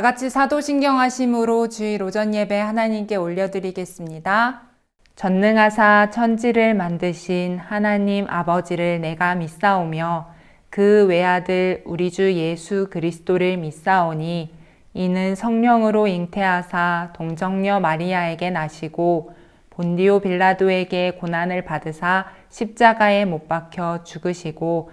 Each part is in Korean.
다 같이 사도신경 하심으로 주일 오전 예배 하나님께 올려드리겠습니다. 전능하사 천지를 만드신 하나님 아버지를 내가 믿사오며 그 외아들 우리 주 예수 그리스도를 믿사오니 이는 성령으로 잉태하사 동정녀 마리아에게 나시고 본디오 빌라도에게 고난을 받으사 십자가에 못 박혀 죽으시고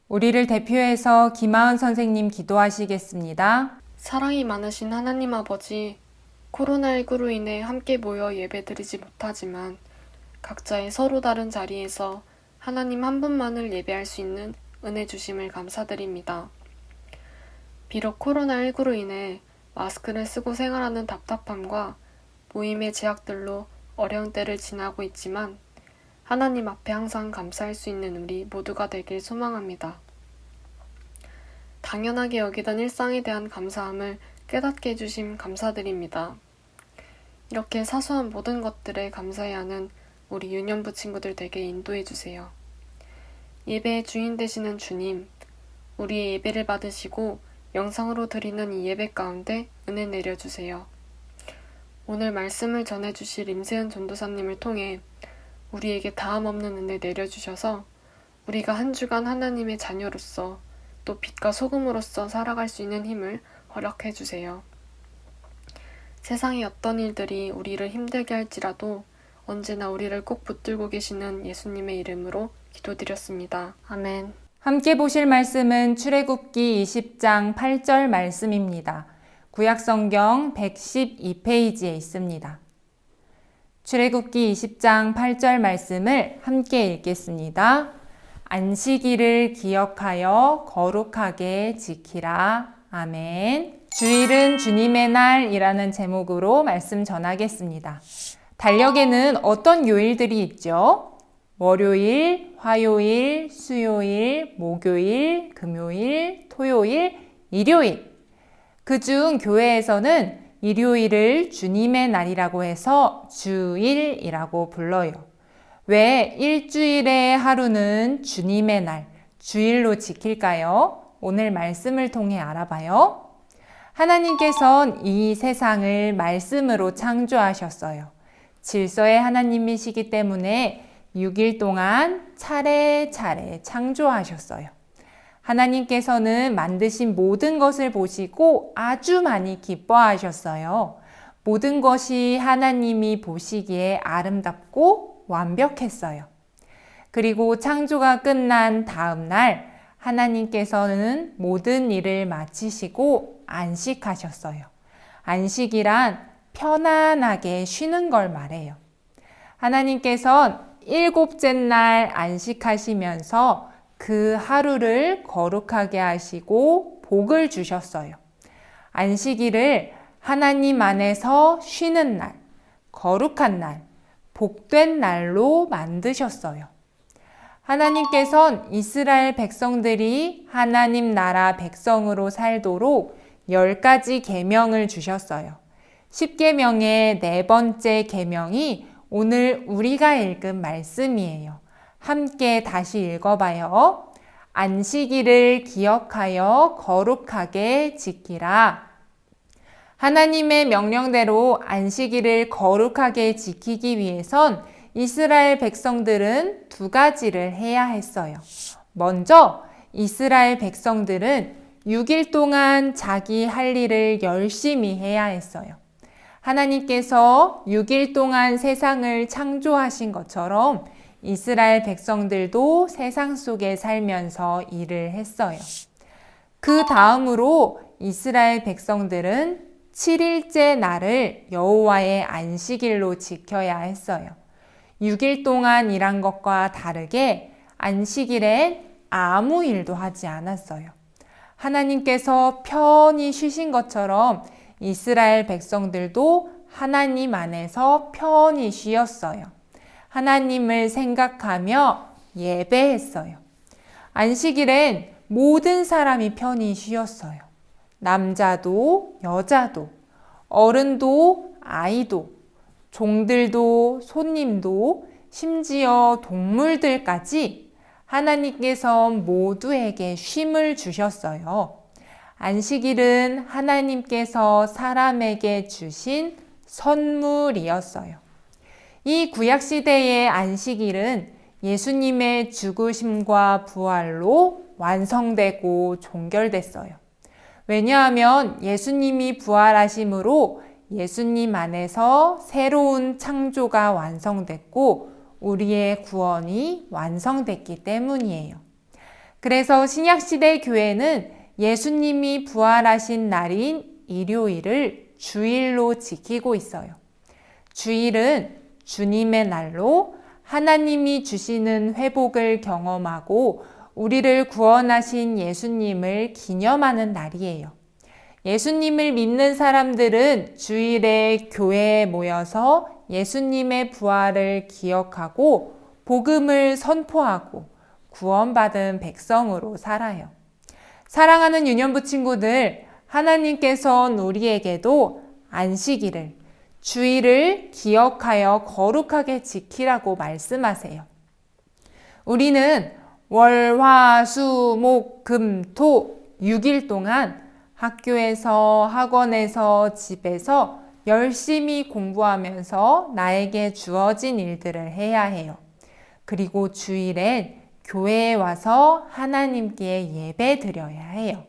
우리를 대표해서 김하은 선생님 기도하시겠습니다. 사랑이 많으신 하나님 아버지, 코로나19로 인해 함께 모여 예배드리지 못하지만 각자의 서로 다른 자리에서 하나님 한 분만을 예배할 수 있는 은혜 주심을 감사드립니다. 비록 코로나19로 인해 마스크를 쓰고 생활하는 답답함과 모임의 제약들로 어려운 때를 지나고 있지만 하나님 앞에 항상 감사할 수 있는 우리 모두가 되길 소망합니다. 당연하게 여기던 일상에 대한 감사함을 깨닫게 해주심 감사드립니다. 이렇게 사소한 모든 것들에 감사해야 하는 우리 유년부 친구들 되게 인도해 주세요. 예배의 주인 되시는 주님, 우리의 예배를 받으시고 영상으로 드리는 이 예배 가운데 은혜 내려주세요. 오늘 말씀을 전해주실 임세현 전도사님을 통해 우리에게 다음 없는 은혜 내려주셔서 우리가 한 주간 하나님의 자녀로서 또 빛과 소금으로서 살아갈 수 있는 힘을 허락해 주세요. 세상의 어떤 일들이 우리를 힘들게 할지라도 언제나 우리를 꼭 붙들고 계시는 예수님의 이름으로 기도드렸습니다. 아멘. 함께 보실 말씀은 출애굽기 20장 8절 말씀입니다. 구약성경 112페이지에 있습니다. 출애굽기 20장 8절 말씀을 함께 읽겠습니다. 안식일을 기억하여 거룩하게 지키라. 아멘. 주일은 주님의 날이라는 제목으로 말씀 전하겠습니다. 달력에는 어떤 요일들이 있죠? 월요일, 화요일, 수요일, 목요일, 금요일, 토요일, 일요일. 그중 교회에서는 일요일을 주님의 날이라고 해서 주일이라고 불러요. 왜 일주일의 하루는 주님의 날, 주일로 지킬까요? 오늘 말씀을 통해 알아봐요. 하나님께선 이 세상을 말씀으로 창조하셨어요. 질서의 하나님이시기 때문에 6일 동안 차례차례 창조하셨어요. 하나님께서는 만드신 모든 것을 보시고 아주 많이 기뻐하셨어요. 모든 것이 하나님이 보시기에 아름답고 완벽했어요. 그리고 창조가 끝난 다음 날 하나님께서는 모든 일을 마치시고 안식하셨어요. 안식이란 편안하게 쉬는 걸 말해요. 하나님께선 일곱째 날 안식하시면서 그 하루를 거룩하게 하시고 복을 주셨어요. 안식일을 하나님 안에서 쉬는 날, 거룩한 날, 복된 날로 만드셨어요. 하나님께선 이스라엘 백성들이 하나님 나라 백성으로 살도록 열 가지 계명을 주셨어요. 10계명의 네 번째 계명이 오늘 우리가 읽은 말씀이에요. 함께 다시 읽어봐요. 안식일을 기억하여 거룩하게 지키라. 하나님의 명령대로 안식일을 거룩하게 지키기 위해선 이스라엘 백성들은 두 가지를 해야 했어요. 먼저 이스라엘 백성들은 6일 동안 자기 할 일을 열심히 해야 했어요. 하나님께서 6일 동안 세상을 창조하신 것처럼 이스라엘 백성들도 세상 속에 살면서 일을 했어요. 그 다음으로 이스라엘 백성들은 7일째 날을 여호와의 안식일로 지켜야 했어요. 6일 동안 일한 것과 다르게 안식일엔 아무 일도 하지 않았어요. 하나님께서 편히 쉬신 것처럼 이스라엘 백성들도 하나님 안에서 편히 쉬었어요. 하나님을 생각하며 예배했어요. 안식일엔 모든 사람이 편히 쉬었어요. 남자도 여자도 어른도 아이도 종들도 손님도 심지어 동물들까지 하나님께서 모두에게 쉼을 주셨어요. 안식일은 하나님께서 사람에게 주신 선물이었어요. 이 구약 시대의 안식일은 예수님의 죽으심과 부활로 완성되고 종결됐어요. 왜냐하면 예수님이 부활하심으로 예수님 안에서 새로운 창조가 완성됐고 우리의 구원이 완성됐기 때문이에요. 그래서 신약시대 교회는 예수님이 부활하신 날인 일요일을 주일로 지키고 있어요. 주일은 주님의 날로 하나님이 주시는 회복을 경험하고 우리를 구원하신 예수님을 기념하는 날이에요. 예수님을 믿는 사람들은 주일에 교회에 모여서 예수님의 부활을 기억하고 복음을 선포하고 구원받은 백성으로 살아요. 사랑하는 유년부 친구들, 하나님께서는 우리에게도 안식일을, 주일을 기억하여 거룩하게 지키라고 말씀하세요. 우리는 월, 화, 수, 목, 금, 토 6일 동안 학교에서, 학원에서, 집에서 열심히 공부하면서 나에게 주어진 일들을 해야 해요. 그리고 주일엔 교회에 와서 하나님께 예배 드려야 해요.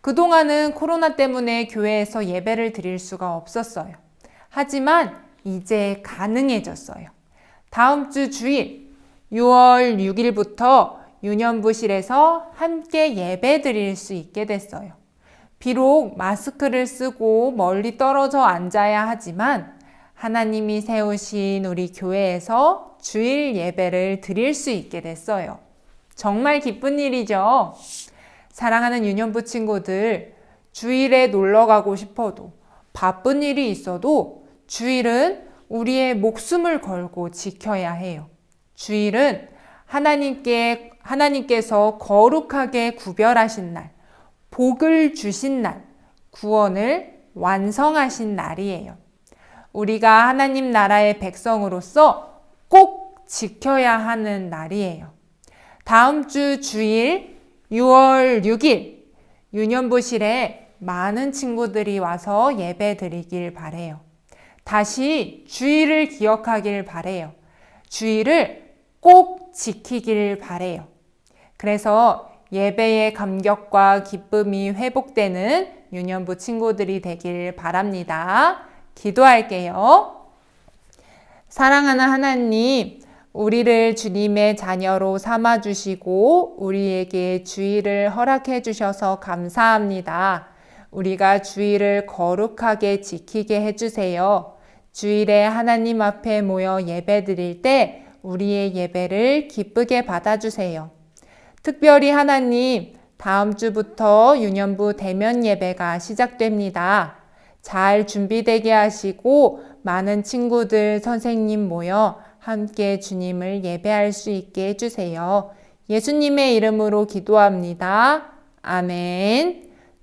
그동안은 코로나 때문에 교회에서 예배를 드릴 수가 없었어요. 하지만 이제 가능해졌어요. 다음 주 주일 6월 6일부터 유년부실에서 함께 예배 드릴 수 있게 됐어요. 비록 마스크를 쓰고 멀리 떨어져 앉아야 하지만 하나님이 세우신 우리 교회에서 주일 예배를 드릴 수 있게 됐어요. 정말 기쁜 일이죠. 사랑하는 유년부 친구들, 주일에 놀러 가고 싶어도 바쁜 일이 있어도 주일은 우리의 목숨을 걸고 지켜야 해요. 주일은 하나님께, 하나님께서 거룩하게 구별하신 날, 복을 주신 날, 구원을 완성하신 날이에요. 우리가 하나님 나라의 백성으로서 꼭 지켜야 하는 날이에요. 다음 주 주일 6월 6일 유년부실에 많은 친구들이 와서 예배 드리길 바래요. 다시 주일을 기억하길 바래요. 주일을 꼭 지키길 바래요. 그래서 예배의 감격과 기쁨이 회복되는 유년부 친구들이 되길 바랍니다. 기도할게요. 사랑하는 하나님, 우리를 주님의 자녀로 삼아주시고 우리에게 주의를 허락해 주셔서 감사합니다. 우리가 주의를 거룩하게 지키게 해주세요. 주일에 하나님 앞에 모여 예배 드릴 때 우리의 예배를 기쁘게 받아주세요. 특별히 하나님, 다음 주부터 유년부 대면 예배가 시작됩니다. 잘 준비되게 하시고 많은 친구들, 선생님 모여 함께 주님을 예배할 수 있게 해주세요. 예수님의 이름으로 기도합니다. 아멘.